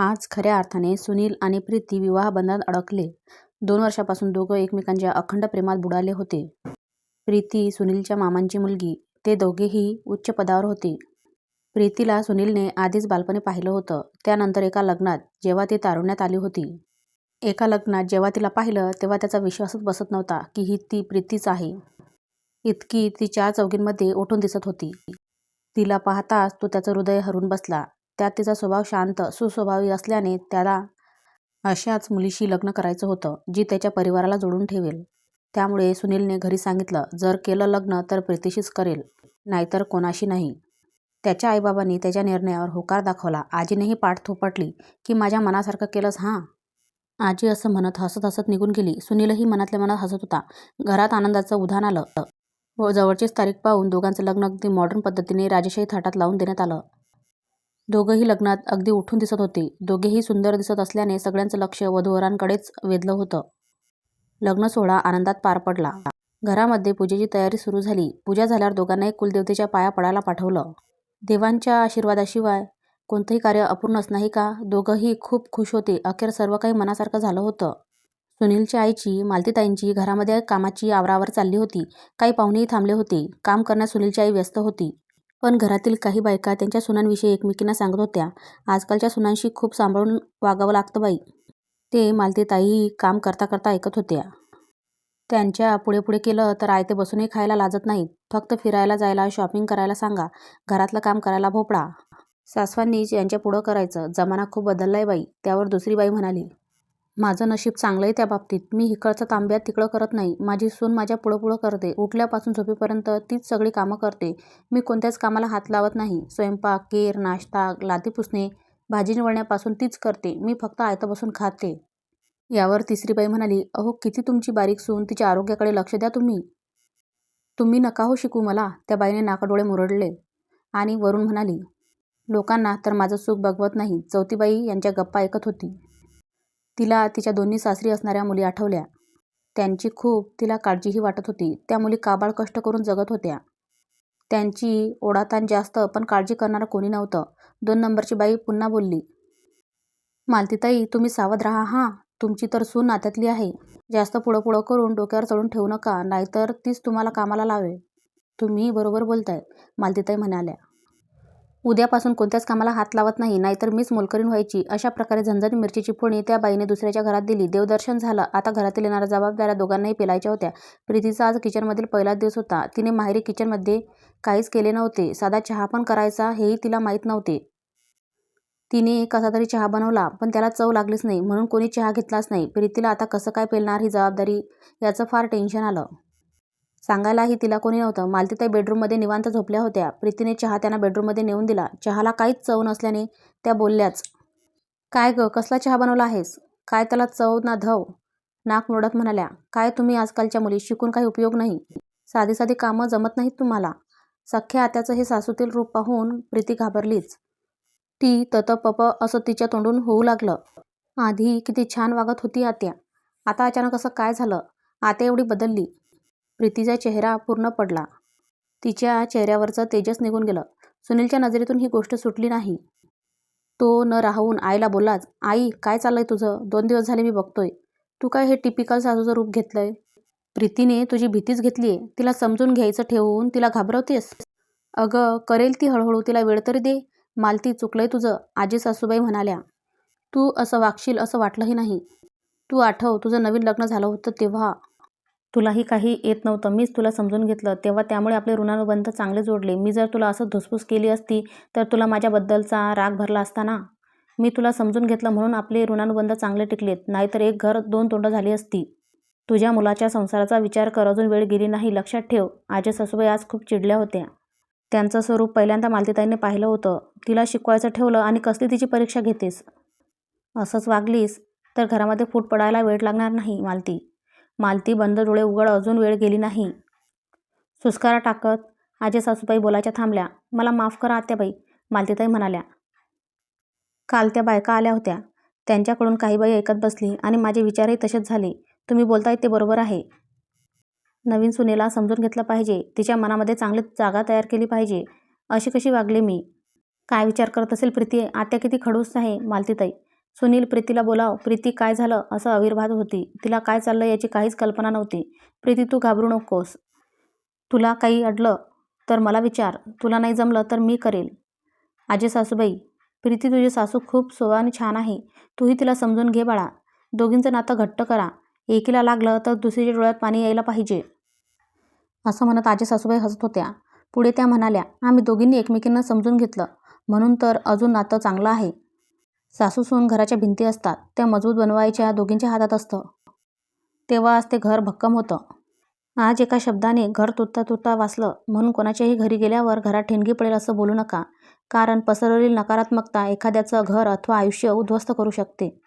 आज खऱ्या अर्थाने सुनील आणि प्रीती विवाहबंधात अडकले. दोन वर्षापासून दोघं एकमेकांच्या अखंड प्रेमात बुडाले होते. प्रीती सुनीलच्या मामांची मुलगी. ते दोघेही उच्च पदावर होते. प्रीतीला सुनीलने आधीच बालपणी पाहिलं होतं. त्यानंतर एका लग्नात जेव्हा ती तारुण्यात आली होती. एका लग्नात जेव्हा तिला पाहिलं तेव्हा त्याचा विश्वासच बसत नव्हता की ही ती प्रीतीच आहे. इतकी ती चार चौघींमध्ये उठून दिसत होती. तिला पाहताच तो त्याचं हृदय हरवून बसला. त्यात तिचा स्वभाव शांत, सुस्वभावी असल्याने त्याला अशाच मुलीशी लग्न करायचं होतं, जी त्याच्या परिवाराला जोडून ठेवेल. त्यामुळे सुनीलने घरी सांगितलं, जर केलं लग्न तर प्रीतीशीच करेल, नाहीतर कोणाशी नाही. त्याच्या आईबाबांनी त्याच्या निर्णयावर होकार दाखवला. आजीनेही पाठ थोपटली की माझ्या मनासारखं केलंस हां. आजी असं म्हणत हसत हसत निघून गेली. सुनीलही मनातल्या मनात हसत होता. घरात आनंदाचं उधाण आलं. व जवळचीच तारीख पाहून दोघांचं लग्न अगदी मॉडर्न पद्धतीने राजेशाही थाटात लावून देण्यात आलं. दोघंही लग्नात अगदी उठून दिसत होते. दोघेही सुंदर दिसत असल्याने सगळ्यांचं लक्ष वधूवरांकडेच वेधलं होतं. लग्नसोहळा आनंदात पार पडला. घरामध्ये पूजेची तयारी सुरू झाली. पूजा झाल्यावर दोघांनाही कुलदेवतेच्या पाया पडायला पाठवलं. देवांच्या आशीर्वादाशिवाय कोणतंही कार्य अपूर्णच नाही का? दोघंही खूप खुश होते. अखेर सर्व काही मनासारखं झालं होतं. सुनीलच्या आईची, मालतीताईंची घरामध्ये कामाची आवरावर चालली होती. काही पाहुणेही थांबले होते. काम करण्यात सुनीलची आई व्यस्त होती. पण घरातील काही बायका त्यांच्या सुनांविषयी एकमेकींना सांगत होत्या, आजकालच्या सुनांशी खूप सांभाळून वागावं लागतं बाई. ते मालतीताईही काम करता करता ऐकत होत्या. त्यांच्या पुढे पुढे केलं तर आयते बसूनही खायला लाजत नाहीत. फक्त फिरायला जायला, शॉपिंग करायला सांगा, घरातलं काम करायला भोपळा. सासवांनीच यांच्यापुढं करायचं. जमाना खूप बदललाय बाई. त्यावर दुसरी बाई म्हणाली. माझं नशीब चांगलंय त्या बाबतीत. मी हिकडचं तांब्या तिकडं करत नाही. माझी सून माझ्या पुढं पुढं करते. उठल्यापासून झोपेपर्यंत तीच सगळी कामं करते. मी कोणत्याच कामाला हात लावत नाही. स्वयंपाक, केर, नाश्ता, लादी पुसणे, भाजी निवडण्यापासून तीच करते. मी फक्त आयतं बसून खाते. यावर तिसरी बाई म्हणाली, अहो किती तुमची बारीक सून, तिच्या आरोग्याकडे लक्ष द्या तुम्ही. तुम्ही नका हो शिकवू मला. त्या बाईने नाकडोळे मुरडले आणि वरून म्हणाली, लोकांना तर माझं सुख बघवत नाही. चौथी बाई यांच्या गप्पा ऐकत होती. तिला तिच्या दोन्ही सासरी असणाऱ्या मुली आठवल्या. त्यांची खूप तिला काळजीही वाटत होती. त्या मुली काबाड कष्ट करून जगत होत्या. त्यांची ओढाताण जास्त पण काळजी करणारं कोणी नव्हतं. दोन नंबरची बाई पुन्हा बोलली, मालतीताई तुम्ही सावध राहा हां. तुमची तर सून नात्यातली आहे. जास्त पुढं पुढं करून डोक्यावर चढून ठेवू नका, नाहीतर तीच तुम्हाला कामाला लावेल. तुम्ही बरोबर बोलताय, मालतीताई म्हणाल्या. उद्यापासून कोणत्याच कामाला हात लावत नाही, नाहीतर मीच मोलकरीण व्हायची. अशा प्रकारे झणझणीत मिरचीची फोडणी त्या बाईने दुसऱ्याच्या घरात दिली. देवदर्शन झालं. आता घरातील येणाऱ्या जबाबदाऱ्या दोघांनाही पेलायच्या होत्या. प्रीतीचा आज किचनमधील पहिलाच दिवस होता. तिने माहेरी किचनमध्ये काहीच केले नव्हते. साधा चहा पण करायचा हेही तिला माहीत नव्हते. तिने कसा तरी चहा बनवला, पण त्याला चव लागलीच नाही, म्हणून कोणी चहा घेतलाच नाही. प्रीतीला आता कसं काय पेलणार ही जबाबदारी, याचं फार टेन्शन आलं. सांगायलाही तिला कोणी नव्हतं. मालतीताई बेडरूममध्ये निवांत झोपल्या होत्या. प्रीतीने चहा त्यांना बेडरूममध्ये नेऊन दिला. चहाला काहीच चव नसल्याने त्या बोलल्याच, काय गं कसला चहा बनवला आहेस? काय त्याला चव ना धव? नाक मोडत म्हणाल्या, काय तुम्ही आजकालच्या मुली, शिकून काही उपयोग नाही. साधी साधी कामं जमत नाहीत तुम्हाला. सख्ख्या आत्याचं हे सासूतील रूप पाहून प्रीती घाबरलीच. ती तत पप असं तिच्या तोंडून होऊ लागलं. आधी किती छान वागत होती आत्या, आता अचानक असं काय झालं? आत्या एवढी बदलली? प्रीतीचा चेहरा पूर्ण पडला. तिच्या चेहऱ्यावरचं तेजस निघून गेलं. सुनीलच्या नजरेतून ही गोष्ट सुटली नाही. तो न राहून आईला बोललाच, आई काय चाललंय तुझं? दोन दिवस झाले मी बघतोय. तू काय हे टिपिकल सासूचं रूप घेतलंय? प्रीतीने तुझी भीतीच घेतलीये. तिला समजून घ्यायचं ठेवून तिला घाबरवतेस? अगं करेल ती हळूहळू, तिला वेळ तरी दे. मालती चुकलंय तुझं, आजी सासूबाई म्हणाल्या. तू असं वागशील असं वाटलंही नाही. तू आठव, तुझं नवीन लग्न झालं होतं तेव्हा. तुलाही काही येत नव्हतं. मीच तुला समजून घेतलं तेव्हा. त्यामुळे आपले ऋणानुबंध चांगले जोडले. मी जर तुला असं धुसफूस केली असती तर तुला माझ्याबद्दलचा राग भरला असता ना? मी तुला समजून घेतलं म्हणून आपले ऋणानुबंध चांगले टिकलेत, नाहीतर एक घर दोन तोंडं झाली असती. तुझ्या मुलाच्या संसाराचा विचार कर, अजून वेळ गेली नाही. लक्षात ठेव. आजे ससूबाई आज खूप चिडल्या होत्या. त्यांचं स्वरूप पहिल्यांदा मालतीताईने पाहिलं होतं. तिला शिकवायचं ठेवलं आणि कसली तिची परीक्षा घेतेस? असंच वागलीस तर घरामध्ये फूट पडायला वेळ लागणार नाही मालती. मालती बंद डोळे उघड, अजून वेळ गेली नाही. सुस्कारा टाकत आजीसासूबाई बोलायच्या थांबल्या. मला माफ करा आत्याबाई, मालतीताई म्हणाल्या. काल त्या बायका आल्या होत्या. त्यांच्याकडून काही बाई ऐकत बसली आणि माझे विचारही तसेच झाले. तुम्ही बोलताय ते बरोबर आहे. नवीन सुनेला समजून घेतलं पाहिजे. तिच्या मनामध्ये चांगली जागा तयार केली पाहिजे. अशी कशी वागले मी? काय विचार करत असेल प्रीती? आत्या किती खडूस आहे मालतीताई. सुनील प्रीतीला बोलाव प्रीती काय झालं? असं अविर्भात होती. तिला काय चाललं याची काहीच कल्पना नव्हती. प्रीती तू घाबरू नकोस. तुला काही अडलं तर मला विचार. तुला नाही जमलं तर मी करेल. आजी सासूबाई प्रीती तुझी सासू खूप सोवाने छान आहे. तूही तिला समजून घे बाळा. दोघींचं नातं घट्ट करा. एकीला लागलं तर दुसरीच्या डोळ्यात पाणी यायला पाहिजे. असं म्हणत आजी सासूबाई हसत होत्या. पुढे त्या म्हणाल्या आम्ही दोघींनी एकमेकींना समजून घेतलं. म्हणून तर अजून नातं चांगलं आहे. सासूसून घराच्या भिंती असतात. त्या मजबूत बनवायच्या दोघींच्या हातात असतं. तेव्हाच ते घर भक्कम होतं. आज एका शब्दाने घर तुटता तुटता वाचलं म्हणून कोणाच्याही घरी गेल्यावर घरात ठिणगी पडेल असं बोलू नका. कारण पसरलेली नकारात्मकता एखाद्याचं घर अथवा आयुष्य उद्ध्वस्त करू शकते.